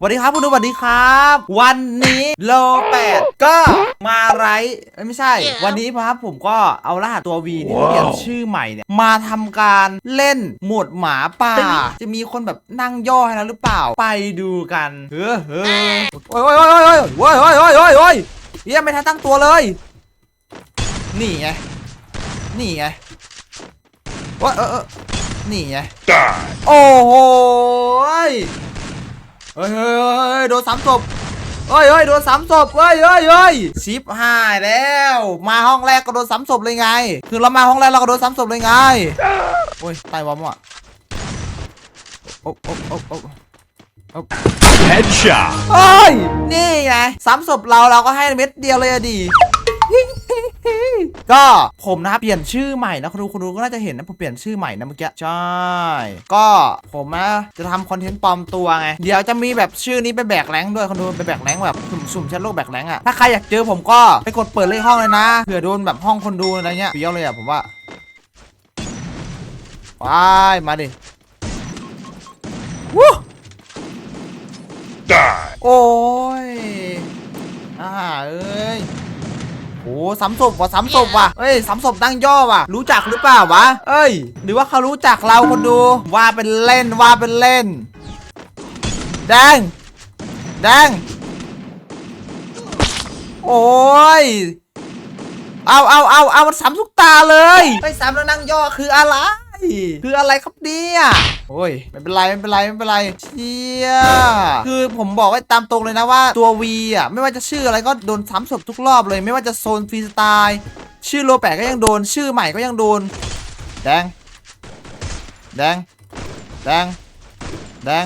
สวัสดีครับคุณดูสวัสดีครับ วันนี้โลแปดก็มาไรเอ้ยไม่ใช่ วันนี้ครับผมก็เอารหัสตัว V เนี่ยเปลี่ยนชื่อใหม่เนี่ยมาทำการเล่นหมวดหมาป่า จะมีคนแบบนั่งย่อให้แล้วหรือเปล่าไปดูกันเฮ้อเฮ้อโอ้ยโอ้ยโอ้ยโอ้ยโอ้ยโอ้ยโอ้ยโอ้ยโอ้ยเฮียไม่ทันตั้งตัวเลย นี่ไงนี่ไงโอ้ยเออเออนี่ไงโอ้โหย เฮ้ยเฮ้ยเฮ้ยโดนสามศพเฮ้ยเฮ้ยโดนสามศพเฮ้ยเฮ้ยเฮ้ยชิปหายแล้ว มาห้องแรกก็โดนสามศพเลยไง คือเรามาห้องแรกเราก็โดนสามศพเลยไงโอ้ยตายวอมอะโอ้โอ้โอ้โอ้ Headshot. เฮ้ยนี่ไงสามศพเราเราก็ให้เม็ดเดียวเลยอะดี ก็ผมนะครับเปลี่ยนชื่อใหม่นะคุณดูคุณดูก็น่าจะเห็นนะผมเปลี่ยนชื่อใหม่นะเมื่อกี้ใช่ก็ผมนะจะทำคอนเทนต์ปลอมตัวไงเดี๋ยวจะมีแบบชื่อนี้ไปแบกแรงค์ด้วยคุณดูไปแบกแรงค์แบบสุ่มสุ่มแชทโลกแบกแรงค์อะถ้าใครอยากเจอผมก็ไปกดเปิดเลขห้องเลยนะเผื่อโดนแบบห้องคนดูอะไรเงี้ยเปี้ยวเลยอะผมว่าว้ายมาดิวู้ Die. โอ้ยอ่าเอ้ยโอ้สามศพว่ะสามศพว่ะเอ้ยสามศพตั้งย่อว่ะ รู้จักหรือเปล่าวะ เอ้ย หรือว่าเขารู้จักเราคนดู ว่าเป็นเล่นว่าเป็นเล่น แดง แดง โอ้ยเอาเอาเอาเอามันสามทุกตาเลยไอ้ยสามแล้วนั่งย่อคืออะไร คืออะไรครับเนี่ยโอ้ยไม่เป็นไรไม่เป็นไรไม่เป็นไรเชี่ยคือผมบอกไว้ตามตรงเลยนะว่าตัว V อะไม่ว่าจะชื่ออะไรก็โดนซ้ำศพทุกรอบเลย ไม่ว่าจะโซนฟรีสไตล์ชื่อโลแปะก็ยังโดน ชื่อใหม่ก็ยังโดน แดง แดง แดง แดง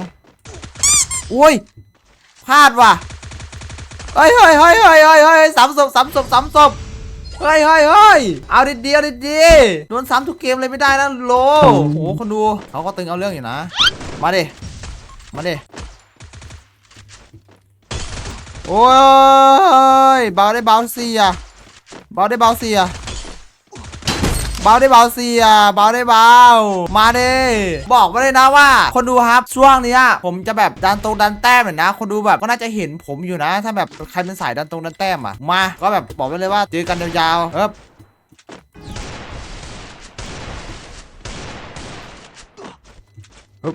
โอ้ยพลาดว่ะเฮ้ยเฮ้ยเฮ้ยเฮ้ยเฮ้ยเฮ้ยสามศพสามศพสามศพ เฮ้ยเฮ้ยเฮ้ยเอาดีดีๆเอาดีดีๆโดนซ้ำทุกเกมเลยไม่ได้นะโลโอ้โหคนดูเขาก็ตึงเอาเรื่องอยู่นะ มาดิมาดิโอ้ยเบาได้เบาเสียเบาได้เบาเสีย เบาได้เบาเสียเบาได้เบา มาดิบอกไว้เลยนะว่า คนดูครับช่วงนี้ผมจะแบบดันตรงดันแต้มเห็นนะ คนดูแบบก็น่าจะเห็นผมอยู่นะ ถ้าแบบใครเป็นสายดันตรงดันแต้มอะมา ก็แบบบอกไว้เลยว่าเจอกันยาวๆเอ๊บเอ๊บ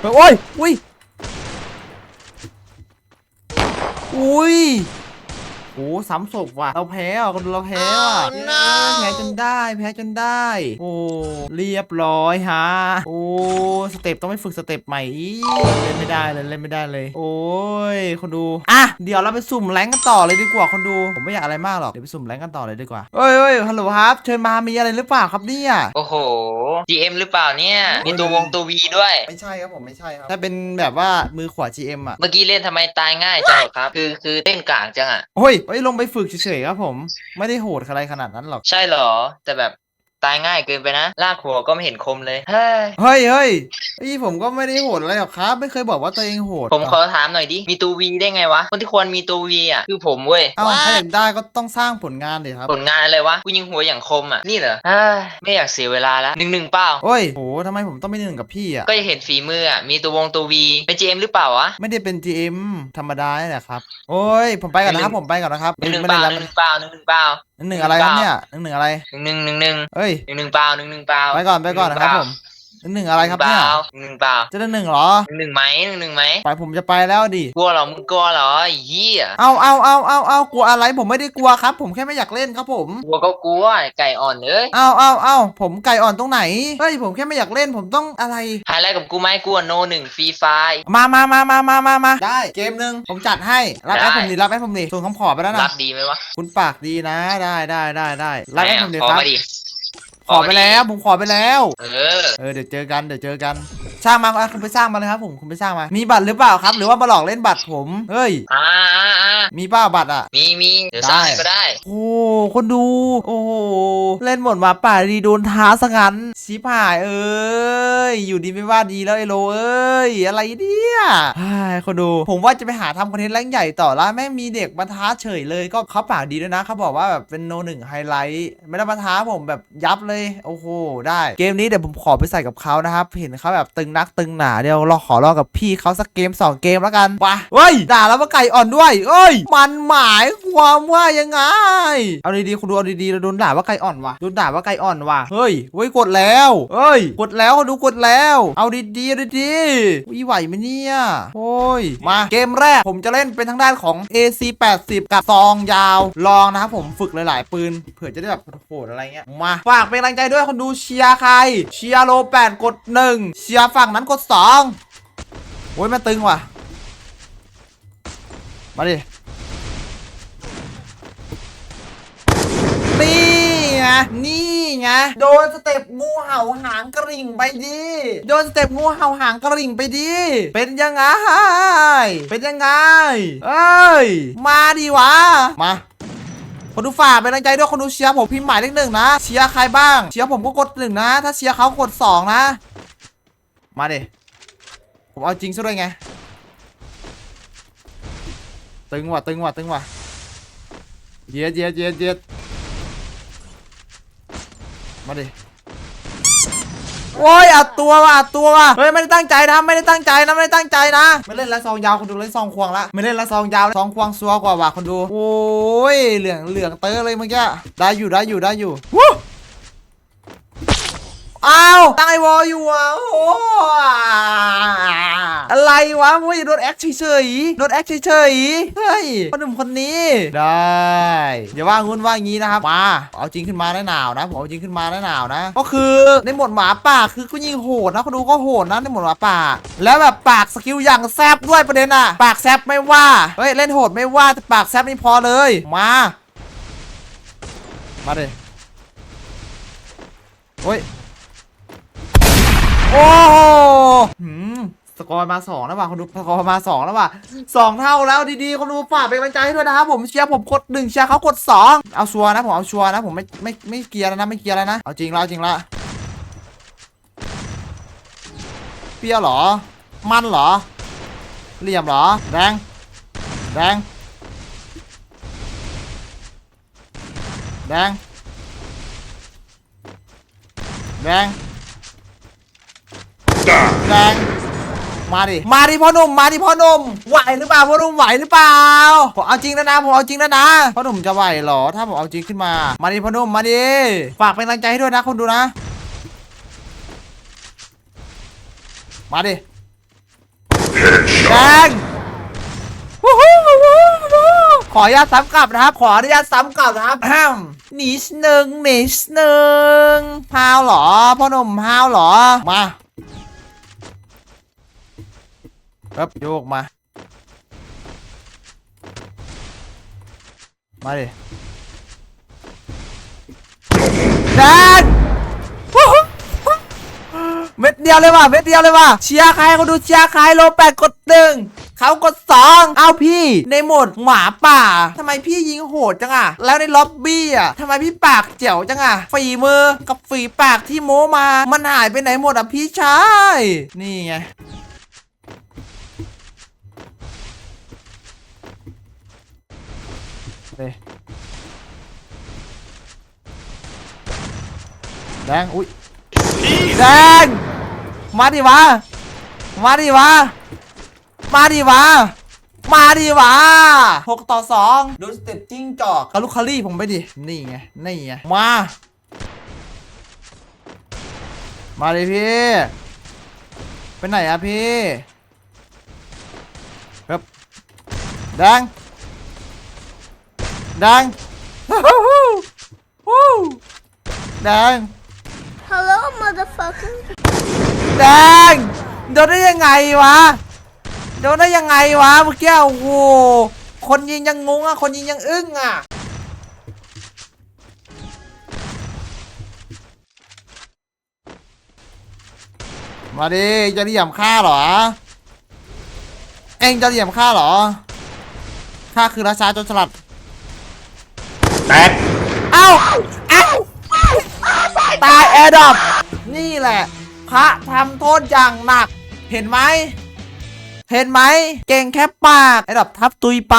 เอ๊บโอ้ยอุ้ยอุ้ย โอ้สามศพว่ะ เราแพ้อะคนดูเราแพ้อะเย้แพ้จนได้ แพ้จนได้ โอ้เรียบร้อยฮะ โอ้สเต็ปต้องไปฝึกสเต็ปใหม่อีกเล่นไม่ได้เลยเล่นไม่ได้เลย โอ้ยคนดูอะเดี๋ยวเราไปสุ่มแรงกันต่อเลยดีกว่าคนดู ผมไม่อยากอะไรมากหรอกเดี๋ยวไปสุ่มแรงกันต่อเลยดีกว่าเฮ้ยเฮ้ยฮัลโหลครับเชิญมามีอะไรหรือเปล่าครับเนี่ย โอ้โห GM หรือเปล่าเนี่ย มีตัววงตัววีด้วย ไม่ใช่ครับผมไม่ใช่ครับ ถ้าเป็นแบบว่ามือขวา GM อะเมื่อกี้เล่นทำไมตายง่ายจังเหรอครับ คือคือเล่นกลางจังอะ โอ้ยเอ้ยลงไปฝึกเฉยๆครับผม ไม่ได้โหดอะไรขนาดนั้นหรอก ใช่เหรอ แต่แบบ ตายง่ายเกินไปนะ ลากหัวก็ไม่เห็นคมเลย เฮ้ย เฮ้ยเฮ้ยเฮ้ยผมก็ไม่ได้โหดอะไรหรอกครับ ไม่เคยบอกว่าตัวเองโหดผมขอถามหน่อยดิ มีตัววีได้ไงวะ คนที่ควรมีตัววีอะ คือผมเว้ยเอ้าถ้าอยากได้ก็ต้องสร้างผลงานดิครับ ผลงานอะไรวะ กูยิงหัวอย่างคมอะ นี่เหรอเฮ้ยไม่อยากเสียเวลาแล้วหนึ่งหนึ่งเปล่า โอ้ยโหทำไมผมต้องไม่หนึ่งกับพี่อะ ก็จะเห็นฝีมืออะ มีตัววงตัววีเป็น GM หรือเปล่าวะ ไม่ได้เป็น GM ธรรมดาเนี่ยแหละครับ โอ้ย ผมไปก่อนนะครับ ผมไปก่อนนะครับหนึ่งหนึ่งไม่เปได้ล่ารับหนึ่งหนึ่งเปล่าหนึ่งหนึ่งเปล่า หนึ่งหนึ่งอะไรครับเนี่ยหนึ่งหนึ่งอะไร หนึ่งหนึ่งหนึ่งหนึ่งเฮ้ย หนึ่งหนึ่งเปล่าหนึ่งหนึ่งเปล่า ไปก่อนไปก่อนนะครับผม หนึ่งหนึ่งอะไรครับเนี่ยหนึ่งหนึ่งเปล่าจะได้หนึ่งเหรอหนึ่งหนึ่งไหมหนึ่งหนึ่งไหมไปผมจะไปแล้วดิ กลัวเหรอมึงกลัวเหรอไอ้เหี้ยเอาเอาเอาเอาเอากลัวอะไรผมไม่ได้กลัวครับ ผมแค่ไม่อยากเล่นครับผม กลัวก็กลัวไอ้ไก่อ่อนเอ้ยเอาเอาเอาผมไก่อ่อนตรงไหน เฮ้ยผมแค่ไม่อยากเล่นผมต้องอะไร หาอะไรกับกูไหมกูอะโนหนึ่งฟรีไฟ มามามามามามามาได้เกมหนึ่งผมจัดให้ รับแอปได้ผมดิรับแอปผมดิส่งคำขอไปแล้วรันะบดีไหมวะคุณปากดีนะ ได้ได้ได้ได้รับแอปผมดิขอครับ มาดิ ขอไปแล้ว ผมขอไปแล้ว เออ เออ เดี๋ยวเจอกัน เดี๋ยวเจอกัน สร้างมาอะคุณไปสร้างมาเลยครับผมคุณไปสร้างมา มีบัตรหรือเปล่าครับ หรือว่ามาหลอกเล่นบัตรผม เฮ้ย อ่าอ่าอ่ามีเปล่าบัตรอะ มีมีเดี๋ยวสร้างให้ก็ได้ โอ้คนดู โอ้โหเล่นหมดหมาป่าดีโดนท้าซะงั้นชิบหายเอ้ย อยู่ดีไม่ว่าดีแล้วไอโลเอ้ย อะไรเนี่ยเฮ้ยคนดู ผมว่าจะไปหาทำคอนเทนต์แรงใหญ่ต่อแล้วแม่งมีเด็กมาท้าเฉยเลย ก็เขาปากดีด้วยนะเขาบอกว่าแบบเป็นโนหนึ่งไฮไลท์ไม่ได้มาท้าผมแบบยับเลย โอ้โห ได้ เกมนี้เดี๋ยวผมขอไปใส่กับเขานะครับ เห็นเขาแบบตึงนักตึงหนาเดี๋ยวเราขอลองกับพี่เขาสักเกมสองเกมแล้วกันไปเฮ้ยด่าแล้วว่าไก่อ่อนด้วยเอ้ย มันหมายความว่ายังไง เอาดีๆคุณดูเอาดีๆเราโดนด่าว่าไก่อ่อนว่ะโดนด่าว่าไก่อ่อนว่ะเฮ้ยเฮ้ยกดแล้วเฮ้ย กดแล้วคุณดูกดแล้ว เอาดีๆเอาดีๆวิไหวไหมเนี่ยโอ้ยมาเกมแรกผมจะเล่นเป็นทางด้านของ AC 80 กับซองยาวลองนะครับผมฝึกหลายๆ ปืนเผื่อจะได้แบบโหดอะไรเงี้ยมาฝากเป็นกำลังใจด้วยคนดูเชียร์ใคร เชียร์โล8กด1เชียร์ฝั่งนั้นกด2โอ้ยมันตึงว่ะ มาดินี่ไงนี่ไงโดนสเต็ปงูเห่าหางกระริ่งไปดิโดนสเต็ปงูเห่าหางกระริ่งไปดิเป็นยังไงเป็นยังไงเอ้ยมาดิวะมาคนดูฝาเป็นกำลังใจด้วยคนดูเชียร์ผมพิมพ์หมายเลขหนึ่งนะเชียร์ใครบ้างเชียร์ผมก็กดหนึ่งนะ ถ้าเชียร์เขากดสองนะ มาดิผมเอาจริงซะด้วยไง ตึงว่ะตึงว่ะตึงว่ะเย็ดเย็ดเย็ดเย็ดมาดิโอ้ยอัดตัวว่ะอัดตัวว่ะเฮ้ยไม่ได้ตั้งใจนะไม่ได้ตั้งใจนะไม่ได้ตั้งใจนะไม่เล่นละซองยาวคนดูเล่นซองควงละไม่เล่นละซองยาวซองควงซัวกว่าว่ะคนดูโอ้ยเหลืองเหลืองเตอเลยเมื่อกี้ได้อยู่ได้อยู่ได้อยู่วู้ อ้าวตั้งไอวอลอยู่อะโอ้อะไรวะเว้ยโดนแอคเฉยๆโดนแอคเฉยๆเฮ้ยคนหนุ่มคนนี้ ได้อย่าว่างุนว่างี้นะครับมาเอาจริงขึ้นมาได้หนาวนะผมเอาจริงขึ้นมาได้หนาวนะ ก็คือในหมดหมาป่าคือก็ยิงโหดนะคนดูก็โหดนะในหมดหมาป่า แล้วแบบปากสกิลอย่างแซบด้วยประเด็นอะ ปากแซบไม่ว่าเฮ้ยเล่นโหดไม่ว่าแต่ปากแซบนี่พอเลยมามาเลยโอ้ย โอ้โหหืมสกอร์มาสองแล้วว่ะคนดูสกอร์มาสองแล้วว่ะสองเท่าแล้วดีๆคนดูฝากเป็นกำลังใจให้ด้วยนะครับผมเชียร์ผมกดหนึ่งเชียร์เขากดสองเอาชัวร์นะผมเอาชัวร์นะผมไม่ไม่ไม่เกียร์แล้วนะไม่เกียร์แล้วนะเอาจริงแล้วจริงละเปรี้ยเหรอ มันเหรอ เหลี่ยมเหรอ แดง แดง แดง แดง แดง มาดิ มาดิพ่อหนุ่ม มาดิพ่อหนุ่ม ไหวหรือเปล่าพ่อหนุ่มไหวหรือเปล่า ผมเอาจริงแล้วนะ ผมเอาจริงแล้วนะ พ่อหนุ่มจะไหวเหรอ ถ้าผมเอาจริงขึ้นมา มาดิพ่อหนุ่ม มาดิ ฝากเป็นกำลังใจให้ด้วยนะคนดูนะ มาดิ แดงวู้ฮู้วู้ฮู้วู้ขออนุญาตซ้ำกลับนะครับ ขออนุญาตซ้ำกลับนะครับอ้าวนิดหนึ่งนิดหนึ่งพาวเหรอพ่อหนุ่มพาวเหรอ มา ครับโยกมา มาดิแดงวู้ฮู้วู้เม็ดเดียวเลยว่ะเม็ดเดียวเลยว่ะเชียร์ใครเขาดูเชียร์ใครโลแปดกดหนึ่งเขากดสองเอาพี่ในโหมดหมาป่าทำไมพี่ยิงโหดจังอะแล้วในล็อบบี้อะทำไมพี่ปากเจ๋วจังอะฝีมือกับฝีปากที่โมมา มันหายไปไหนหมดอะพี่ชายนี่ไง เลยแดงอุ้ยแดงมาดิวะมาดิวะมาดิวะมาดิวะหกต่อสองดูสเต็ปจิ้งจอกกาลูคารี่ผมไปดิ นี่ไง นี่ไง มา มาดิพี่ ไปไหนอะพี่ครับแดง แดงวู้แดง Hello, motherfucker. แดง โดนได้ยังไงวะ โดนได้ยังไงวะเมื่อกี้โอ้โห คนยิงยังงงอะ คนยิงยังอึ้งอะมาดิจะเหลี่ยมฆ่าเหรอ เอ็งจะเหลี่ยมฆ่าเหรอข้าคือราชาโจรสลัด แตก เอ้าเอ้าตายแอร์ดอปนี่แหละ พระทำโทษอย่างหนัก เห็นไหม เห็นไหม เก่งแค่ปาก แอร์ดรอปทับตุยไป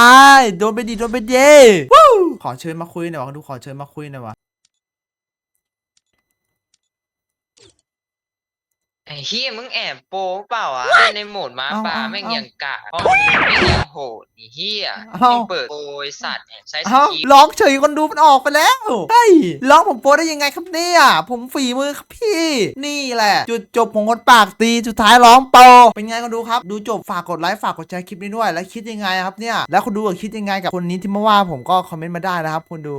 โดนไปดี โดนไปเย่ขอเชิญมาคุยหน่อยวะดูขอเชิญมาคุยหน่อยวะ ไอ้เฮียมึงแอบโป๊เปล่าวะเล่นในโหมดม้าเอ้าป่าเอ้าแม่งเอ้ายังกะเพราะมันไม่งยังโหดไอ้เฮียเอ้าแม่งเปิดโปรไอ้สัตว์เนี่ยใช้สเอ้ากีร้องเฉยคนดูมันออกไปแล้วเฮ้ยร้องผมโปรได้ยังไงครับเนี่ย ผมฝีมือครับพี่ นี่แหละ จุดจบของคนปากตีสุดท้ายร้องโปรเป็นไงคนดูครับ ดูจบฝากกดไลค์ฝากกดแชร์คลิปนี้ด้วย แล้วคิดยังไงครับเนี่ย แล้วคนดูอะคิดยังไงกับคนนี้ที่มาว่าผมก็คอมเมนต์มาได้นะครับคนดู